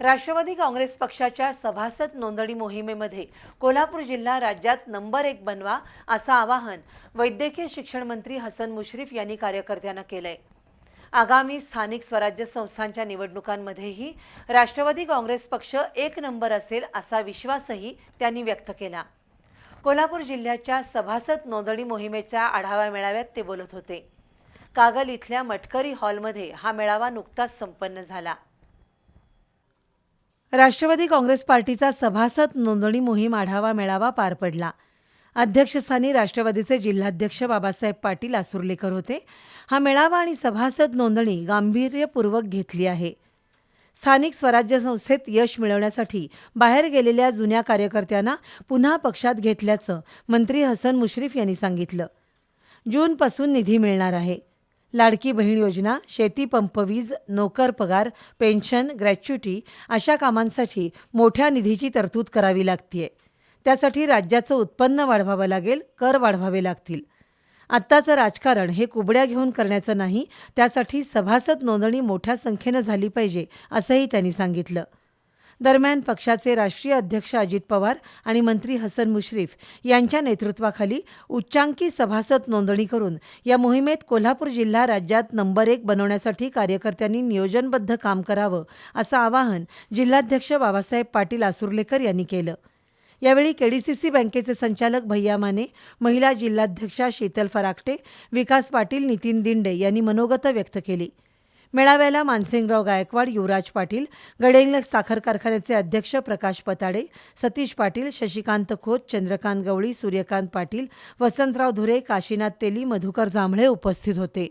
राष्ट्रवादी काँग्रेस पक्षाच्या सभासद नोंदणी मोहिमेमध्ये कोल्हापूर जिल्हा राज्यात नंबर एक बनवा असं आवाहन वैद्यकीय शिक्षण मंत्री हसन मुश्रीफ यांनी कार्यकर्त्यांना केलंय. आगामी स्थानिक स्वराज्य संस्थांच्या निवडणुकांमध्येही राष्ट्रवादी काँग्रेस पक्ष एक नंबर असेल असा विश्वासही त्यांनी व्यक्त केला. कोल्हापूर जिल्ह्याच्या सभासद नोंदणी मोहिमेच्या आढावा मेळाव्यात ते बोलत होते. कागल इथल्या मटकरी हॉलमध्ये हा मेळावा नुकताच संपन्न झाला. राष्ट्रवादी काँग्रेस पार्टीचा सभासद नोंदणी मोहीम आढावा मेळावा पार पडला. अध्यक्षस्थानी राष्ट्रवादीचे जिल्हाध्यक्ष बाबासाहेब पाटील आसुर्लेकर होते. हा मेळावा आणि सभासद नोंदणी गांभीर्यपूर्वक घेतली आहे. स्थानिक स्वराज्य संस्थेत यश मिळवण्यासाठी बाहेर गेलेल्या जुन्या कार्यकर्त्यांना पुन्हा पक्षात घेतल्याचं मंत्री हसन मुश्रीफ यांनी सांगितलं. जूनपासून निधी मिळणार आहे. लाडकी बहीण योजना शेती पंप वीज नोकर पगार पेन्शन ग्रॅच्युटी अशा कामांसाठी मोठ्या निधीची तरतूद करावी लागतीये. त्यासाठी राज्याचं उत्पन्न वाढवावं लागेल कर वाढवावे लागतील. आत्ताचं राजकारण हे कुबड्या घेऊन करण्याचं नाही त्यासाठी सभासद नोंदणी मोठ्या संख्येनं झाली पाहिजे असंही त्यांनी सांगितलं. दरम्यान पक्षाचे राष्ट्रीय अध्यक्ष अजित पवार आणि मंत्री हसन मुश्रीफ यांच्या नेतृत्वाखाली उच्चांकी सभासद नोंदणी करून या मोहिमेत कोल्हापूर जिल्हा राज्यात नंबर एक बनवण्यासाठी कार्यकर्त्यांनी नियोजनबद्ध काम करावं असं आवाहन जिल्हाध्यक्ष बाबासाहेब पाटील आसुर्लेकर यांनी केलं. यावेळी केडीसीसी बँकेचे संचालक भैया माने महिला जिल्हाध्यक्षा शीतल फराकटे विकास पाटील नितीन दिंडे यांनी मनोगत व्यक्त केली. मेळाव्याला मानसिंगराव गायकवाड युवराज पाटील गडेंगलक साखर कारखान्याचे अध्यक्ष प्रकाश पताडे सतीश पाटील शशिकांत खोत चंद्रकांत गवळी सूर्यकांत पाटील वसंतराव धुरे काशीनाथ तेली मधुकर जांभळे उपस्थित होते.